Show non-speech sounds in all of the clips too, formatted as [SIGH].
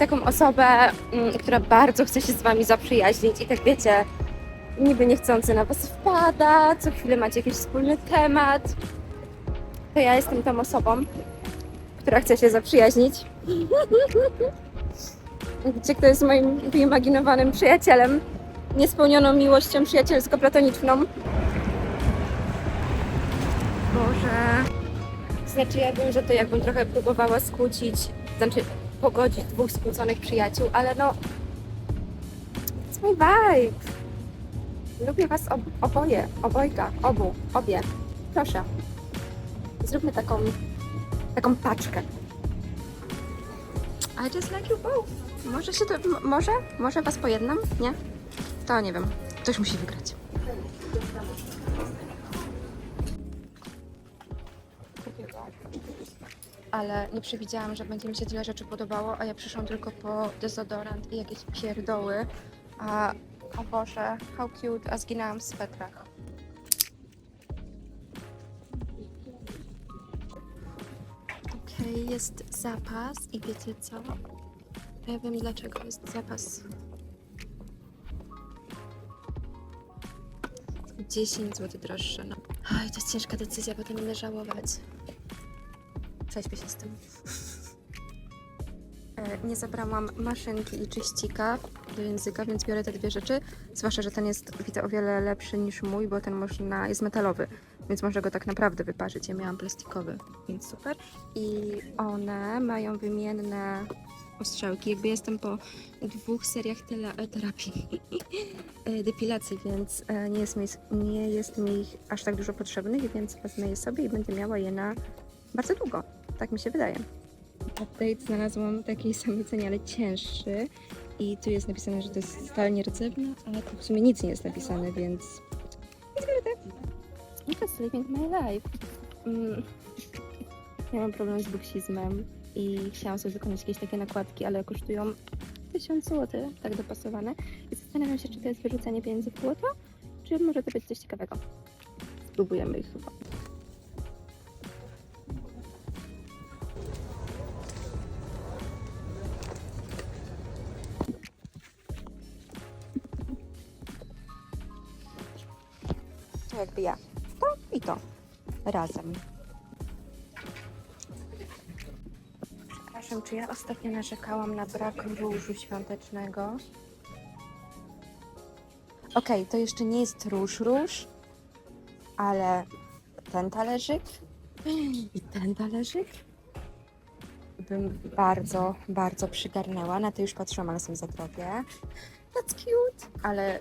taką osobę, mm, która bardzo chce się z wami zaprzyjaźnić i tak wiecie, niby niechcący na was wpada, co chwilę macie jakiś wspólny temat. To ja jestem tą osobą, która chce się zaprzyjaźnić. [LAUGHS] Wiecie, kto jest moim wyimaginowanym przyjacielem? Niespełnioną miłością przyjacielsko-platoniczną. Boże. Znaczy, ja wiem, że to jakbym trochę próbowała skłócić, znaczy pogodzić dwóch skłóconych przyjaciół, ale no. It's my vibe. Lubię was ob oboje, obojga, obu, obie. Proszę. Zróbmy taką, taką paczkę. I just like you both. Może się to, może? Może was pojednam? Nie? To nie wiem. Ktoś musi wygrać. Ale nie przewidziałam, że będzie mi się tyle rzeczy podobało, a ja przyszłam tylko po dezodorant i jakieś pierdoły. A o Boże, how cute, a zginęłam w swetrach. Okej, jest zapas i wiecie co? Ja wiem dlaczego jest zapas. 10 zł droższe. No. Oj, to jest ciężka decyzja, potem będę żałować. Prześpię się z tym. E, Nie zabrałam maszynki i czyścika do języka, więc biorę te dwie rzeczy. Zwłaszcza, że ten jest widzę o wiele lepszy niż mój, bo ten można, jest metalowy, więc można go tak naprawdę wyparzyć. Ja miałam plastikowy, więc super. I one mają wymienne ostrzałki. Jakby jestem po dwóch seriach tela- e, terapii, [LAUGHS] e, depilacji, więc nie jest, mi, nie jest mi ich aż tak dużo potrzebnych, więc wezmę je sobie i będę miała je na bardzo długo. Tak mi się wydaje. Update znalazłam w takiej samej cenie, ale cięższy. I tu jest napisane, że to jest stale nierdzewna, ale tu w sumie nic nie jest napisane, więc... Nic wiele Just living my life. Mm. Ja mam problem z buksizmem i chciałam sobie wykonać jakieś takie nakładki, ale kosztują 1000 zł, tak dopasowane. I zastanawiam się, czy to jest wyrzucanie pieniędzy w błoto, czy może to być coś ciekawego. Spróbujemy ich chyba. Jakby ja. To i to. Razem. Przepraszam, czy ja ostatnio narzekałam na brak różu świątecznego? Okej, to jeszcze nie jest róż róż, ale ten talerzyk [GASPS] i ten talerzyk bym bardzo, bardzo przygarnęła. Na to już patrzyłam, ale są za drogie. That's cute, ale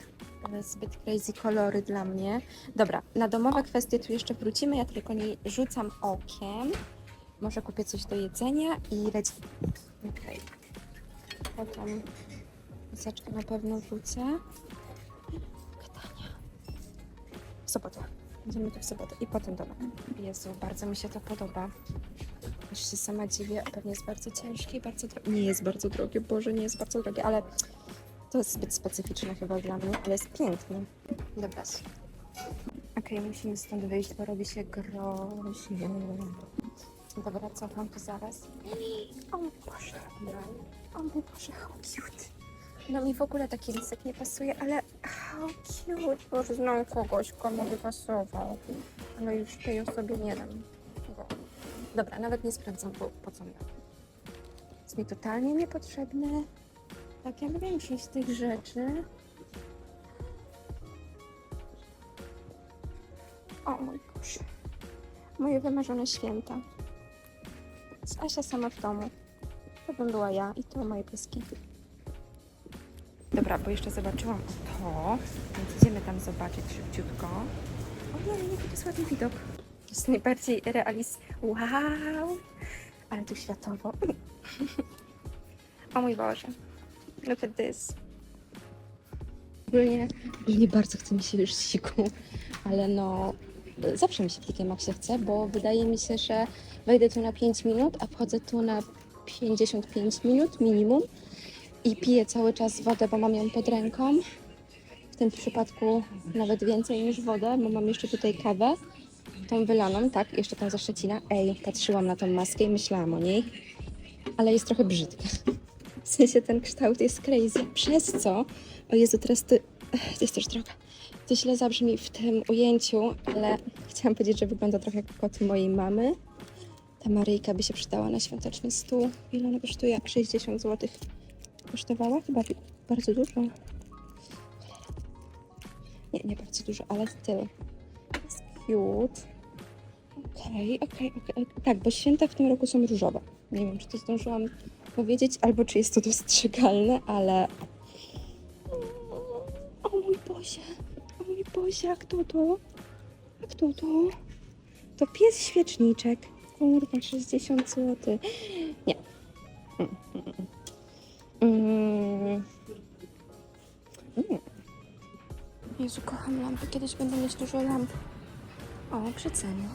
zbyt crazy kolory dla mnie. Dobra, na domowe kwestie tu jeszcze wrócimy. Ja tylko nie rzucam okiem. Może kupię coś do jedzenia i leci. Okej. Potem zaczkę na pewno wrócę. Pytania. W sobotę. Będziemy tu w sobotę. I potem domek. Jezu, bardzo mi się to podoba. Już się sama dziwię, pewnie jest bardzo ciężkie i bardzo drogie. Nie jest bardzo drogie, Boże, nie jest bardzo drogie, ale to jest zbyt specyficzne chyba dla mnie, ale jest piękny. Dobra. Okej, musimy stąd wyjść, bo robi się groźnie. Dobra, cofam tu zaraz. O mój Boże. O mój Boże, how cute. No mi w ogóle taki lisek nie pasuje, ale how cute. Boże, znam kogoś, komu by pasował. Ale już tej osobie nie dam. Dobra, nawet nie sprawdzam, po, po co miał. Jest mi totalnie niepotrzebne. Tak jak większość z tych rzeczy. O mój Boże. Moje wymarzone święta. Z Asia sama w domu. To bym była ja i to moje pieski. Dobra, bo jeszcze zobaczyłam to, więc idziemy tam zobaczyć szybciutko. O nie, nie, to jest ładny widok. To jest najbardziej realist. Wow! Ale tu światowo. [LAUGHS] o mój Boże. Look at this. Ogólnie nie bardzo chce mi się już siku, ale no zawsze mi się w TK Maxie chce, bo wydaje mi się, że wejdę tu na 5 minut, a wchodzę tu na 55 minut minimum i piję cały czas wodę, bo mam ją pod ręką. W tym przypadku nawet więcej niż wodę, bo mam jeszcze tutaj kawę, tą wylaną, tak, jeszcze tą ze Szczecina. Ej, patrzyłam na tą maskę i myślałam o niej, ale jest trochę brzydka. W sensie ten kształt jest crazy. Przez co? O Jezu, teraz ty... To jest też droga. To źle zabrzmi w tym ujęciu, ale chciałam powiedzieć, że wygląda trochę jak kot mojej mamy. Ta Maryjka by się przydała na świąteczny stół. Ile ona kosztuje? 60 zł. Kosztowała? Chyba bardzo dużo. Nie, nie bardzo dużo, ale styl. Jest cute. Okej, okej, okej. Tak, bo święta w tym roku są różowe. Nie wiem, czy to zdążyłam powiedzieć, albo czy jest to dostrzegalne, ale... O mój Boże, o mój Boże, a kto to? A kto to? To pies świeczniczek. Kurwa, 60 zł. Nie. Mm, mm. Mm. Jezu, kocham lampy. Kiedyś będę mieć dużo lamp. O, przecenię.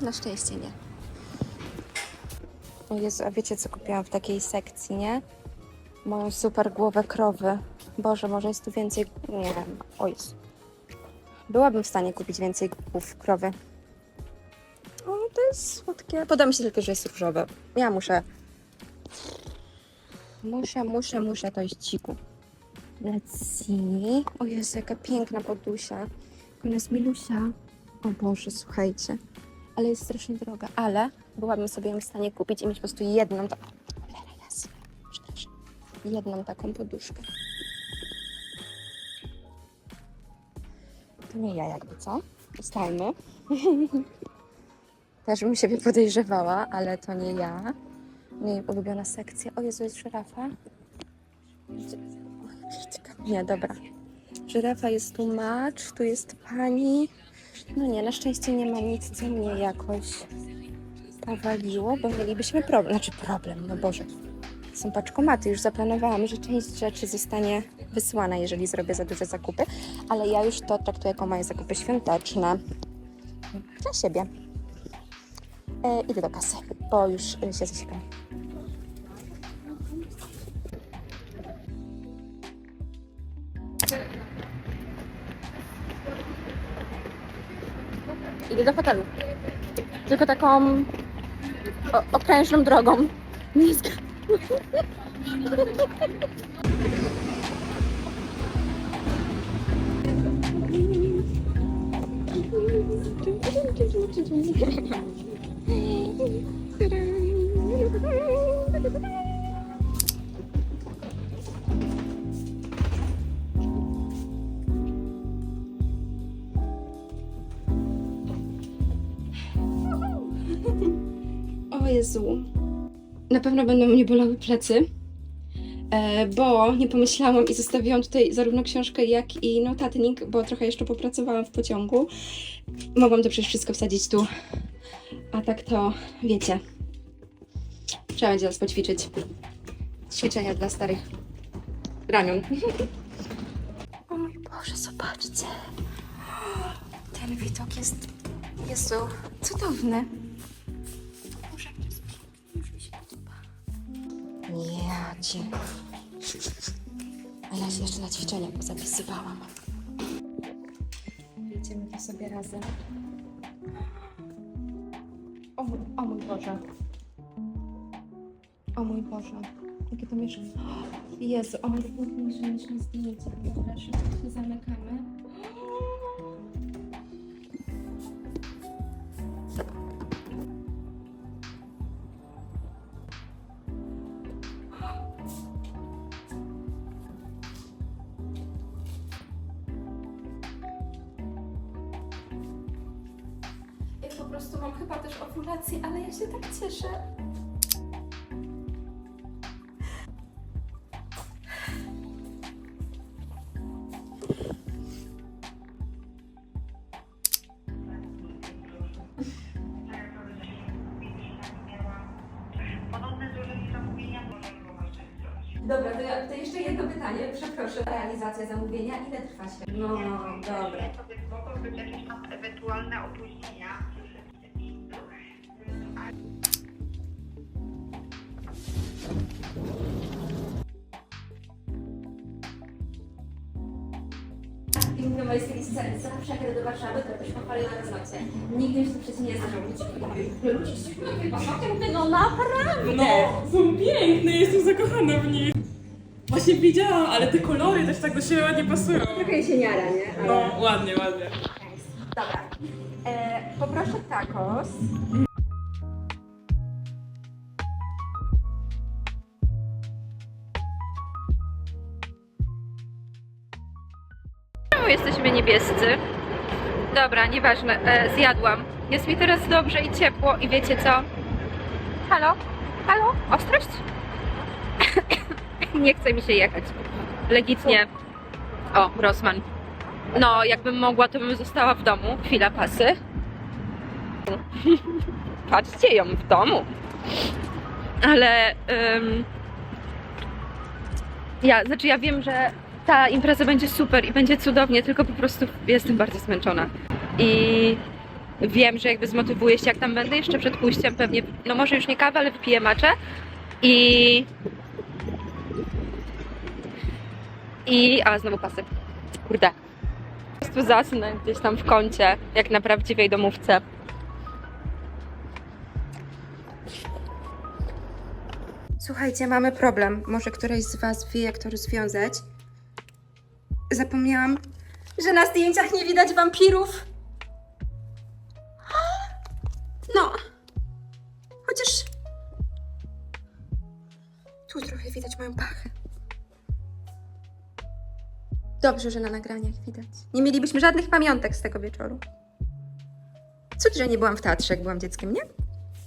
Na szczęście nie. O Jezu, a wiecie co kupiłam w takiej sekcji, nie? Moją super głowę krowy. Boże, może jest tu więcej... Nie wiem. O Jezu. Byłabym w stanie kupić więcej głów krowy. O, to jest słodkie. Podoba mi się tylko, że jest różowe. Ja muszę... Muszę, muszę, muszę to jest ciku. Let's see. O Jezu, jaka piękna podusia. Ona jest milusia. O Boże, słuchajcie. Ale jest strasznie droga. Ale byłabym sobie ją w stanie kupić i mieć po prostu jedną taką... Jedną taką poduszkę. To nie ja jakby, co? Ustalmy. [LAUGHS] Też bym siebie podejrzewała, ale to nie ja. Nie ulubiona sekcja. O Jezu, jest żyrafa. Nie, dobra. Żyrafa jest tu macz, tu jest pani. No nie, na szczęście nie ma nic, co mnie jakoś powaliło, bo mielibyśmy problem. Znaczy problem, no Boże. Są paczkomaty, już zaplanowałam, że część rzeczy zostanie wysłana, jeżeli zrobię za duże zakupy, ale ja już to traktuję jako moje zakupy świąteczne. Dla siebie. E, idę do kasy, bo już się zasiekam. Idę do hotelu. Tylko taką o, okrężną drogą. Nie jest... O Jezu. Na pewno będą mnie bolały plecy, e, bo nie pomyślałam i zostawiłam tutaj zarówno książkę, jak i notatnik, bo trochę jeszcze popracowałam w pociągu. Mogłam to przecież wszystko wsadzić tu. A tak to, wiecie, trzeba będzie teraz poćwiczyć. Ćwiczenia dla starych ramion. [LAUGHS] O mój Boże, zobaczcie. [GASPS] Ten widok jest, Jezu, cudowny. Ja cię. A ja się jeszcze na ćwiczenia zapisywałam. Idziemy to sobie razem. O mój, o mój Boże. O mój Boże. Jakie to mieszkanie. [GASPS] Jezu, o mój Boże, na zdjęcie. Dobra, zamykamy. Po prostu mam chyba też ovulację, ale ja się tak cieszę. Dobra, to, ja, to jeszcze jedno pytanie, przepraszam. Realizacja zamówienia, ile trwa się? No, dobra. Sobie mogą być jakieś tam ewentualne opóźnienia. Taki scenariusz. Zawsze jak jadę do Warszawy, to też pochwalę na roznocie. Nigdy się to przecież nie zdarzyło. Ludzie się śmieją, no naprawdę. No, są piękne, jestem zakochana w nich. Właśnie widziałam, ale te kolory też tak do siebie ładnie pasują. Trochę się niara, nie? No, ładnie, ładnie. Dobra. E, poproszę tacos. Jesteśmy niebiescy? Dobra, nieważne, e, zjadłam. Jest mi teraz dobrze i ciepło i wiecie co? Halo? Halo? Ostrość? [COUGHS] Nie chce mi się jechać. Legitnie. O, Rosman. No, jakbym mogła, to bym została w domu. Chwila pasy. [LAUGHS] Patrzcie ją w domu. Ale... ym, ja, znaczy ja wiem, że ta impreza będzie super i będzie cudownie, tylko po prostu jestem bardzo zmęczona. I wiem, że jakby zmotywuję się, jak tam będę jeszcze przed pójściem pewnie, no może już nie kawę, ale wypiję maczę. I... I... A, znowu pasy. Kurde. Po prostu zasnę gdzieś tam w kącie, jak na prawdziwej domówce. Słuchajcie, mamy problem. Może któraś z Was wie, jak to rozwiązać. Zapomniałam, że na zdjęciach nie widać wampirów. No. Chociaż. Tu trochę widać moją pachę. Dobrze, że na nagraniach widać. Nie mielibyśmy żadnych pamiątek z tego wieczoru. Cud, że nie byłam w teatrze, jak byłam dzieckiem, nie?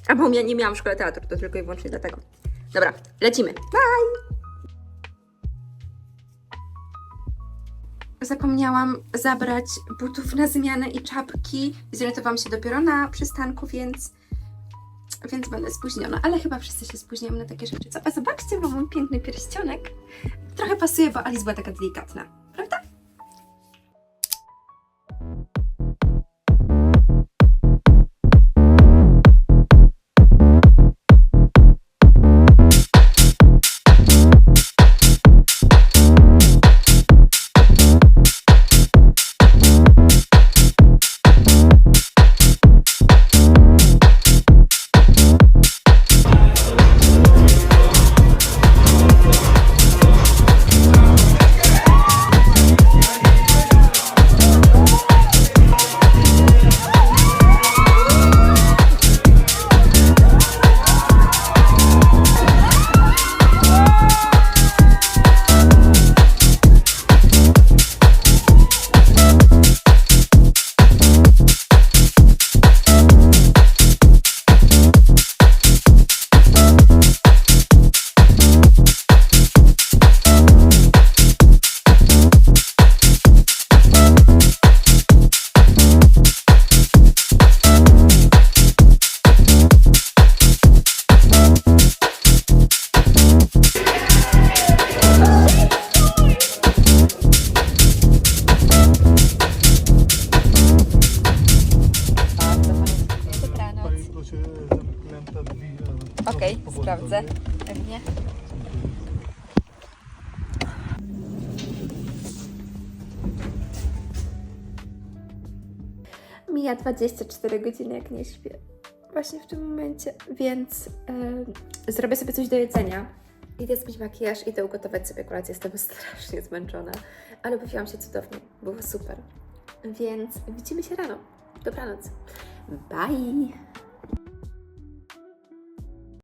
Albo ja nie miałam w szkole teatru, to tylko i wyłącznie dlatego. Dobra, lecimy. Bye! Zapomniałam zabrać butów na zmianę i czapki. Zorientowałam się dopiero na przystanku, więc, więc będę spóźniona. Ale chyba wszyscy się spóźniamy na takie rzeczy. Co? A zobaczcie, mam piękny pierścionek. Trochę pasuje, bo Alice była taka delikatna. Mija 24 godziny, jak nie śpię. Właśnie w tym momencie, więc e, zrobię sobie coś do jedzenia. Idę zbić makijaż, idę ugotować sobie kolację. Jestem strasznie zmęczona, ale bawiłam się cudownie. Było super. Więc widzimy się rano. Dobranoc. Bye!